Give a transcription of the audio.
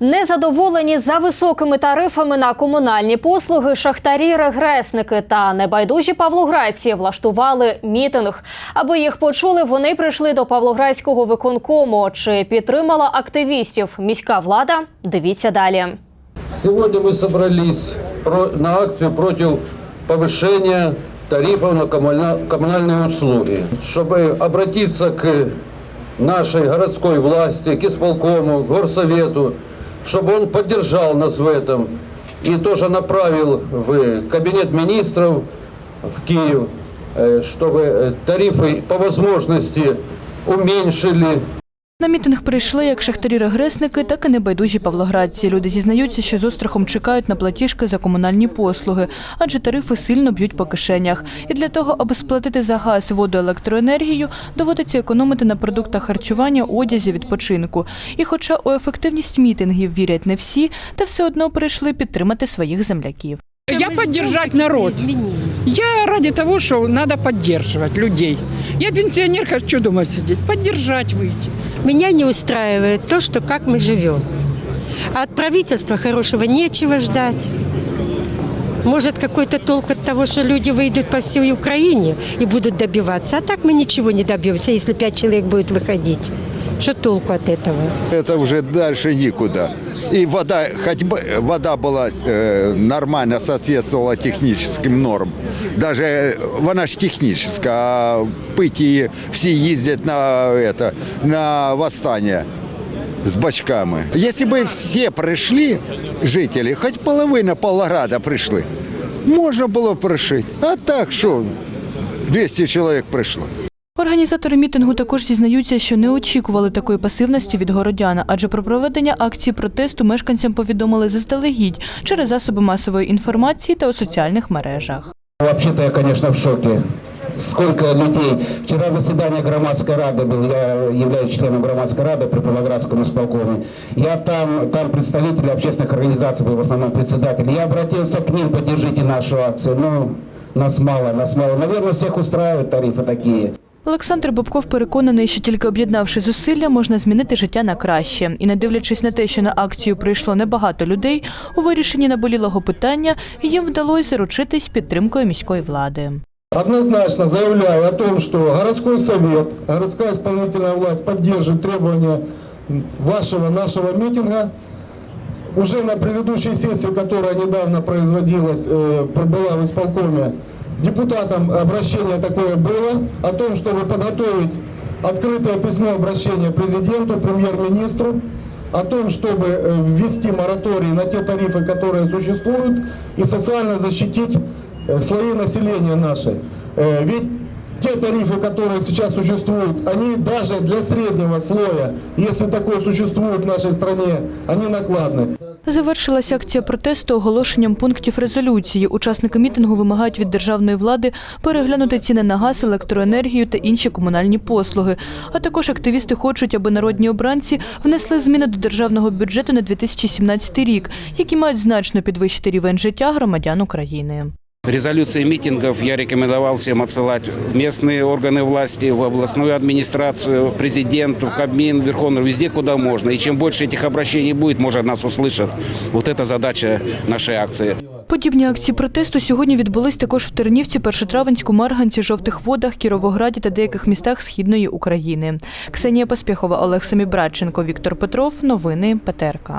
Незадоволені за високими тарифами на комунальні послуги шахтарі, регресники та небайдужі павлоградці влаштували мітинг. Аби їх почули, вони прийшли до Павлоградського виконкому. Чи підтримала активістів міська влада? Дивіться далі. Сегодня мы собрались про- на акцию против повышения тарифов на коммуна- коммунальные услуги, чтобы обратиться к нашей городской власти, к исполкому, к горсовету, чтобы он поддержал нас в этом и тоже направил в кабинет министров в Киев, э, чтобы э, тарифы по возможности уменьшили, на мітинг прийшли як шахтарі-регресники, так і небайдужі павлоградці. Люди зізнаються, що з острахом чекають на платіжки за комунальні послуги, адже тарифи сильно б'ють по кишенях. І для того, аби сплатити за газ, воду, електроенергію, доводиться економити на продуктах харчування, одязі, відпочинку. І хоча у ефективність мітингів вірять не всі, та все одно прийшли підтримати своїх земляків. Я поддержать народ. Я ради того, что надо поддерживать людей. Я пенсионерка, что дома сидеть? Поддержать выйти. Меня не устраивает то, что как мы живем. А от правительства хорошего нечего ждать. Может, какой-то толк от того, что люди выйдут по всей Украине и будут добиваться. А так мы ничего не добьемся, если пять человек будет выходить. Что толку от этого? Это уже дальше никуда. И вода, хоть бы вода была э, нормально соответствовала техническим нормам. Даже э, она ж техническая, а пыть и все ездят на это, на восстание с бачками. Если бы все пришли, жители, хоть половина Павлограда пришли, можно было пришить. А так что, 200 человек пришло. Організатори мітингу також зізнаються, що не очікували такої пасивності від городяна, адже про проведення акції протесту мешканцям повідомили заздалегідь через засоби масової інформації та у соціальних мережах. Вообще-то я, конечно, в шоке. Сколько людей. Вчера заседание громадской рады было, я являюсь членом громадской рады при Павлоградском исполкоме. Я там, там представители общественных организаций был, в основном председатель. Я обратился к ним, поддержите нашу акцию. Ну, нас мало, нас мало. Наверное, всех устраивают тарифы такие. Олександр Бобков переконаний, що тільки об'єднавши зусилля, можна змінити життя на краще. І не дивлячись на те, що на акцію прийшло небагато людей, у вирішенні наболілого питання їм вдалося заручитись підтримкою міської влади. Однозначно заявляю о том, что городской совет, городская исполнительная власть поддержит требования вашего, нашего митинга. Уже на предыдущей сессии, которая недавно производилась, э, была в исполкоме, депутатам обращение такое было о том, чтобы подготовить открытое письмо обращения президенту, премьер-министру, о том, чтобы э, ввести мораторий на те тарифы, которые существуют, и социально защитить э, слои населения нашей. Э, Ведь те тарифы, которые сейчас существуют, они даже для среднего слоя, если такое существует в нашей стране, они накладны. Завершилася акція протесту оголошенням пунктів резолюції. Учасники мітингу вимагають від державної влади переглянути ціни на газ, електроенергію та інші комунальні послуги. А також активісти хочуть, аби народні обранці внесли зміни до державного бюджету на 2017 рік, які мають значно підвищити рівень життя громадян України Резолюции митингов я рекомендовал всем отсылать в местные органы власти, в областную администрацию, президенту, в Кабмин, Верховную, везде, куда можно. И чем больше этих обращений будет, может, нас услышат. Вот это задача нашей акции. Подібні акції протесту сьогодні відбулись також в Тернівці, Першотравенську, Марганці, Жовтих Водах, Кіровограді та деяких містах Східної України. Ксенія Поспєхова, Олег Самібрадченко, Віктор Петров. Новини ПТРК.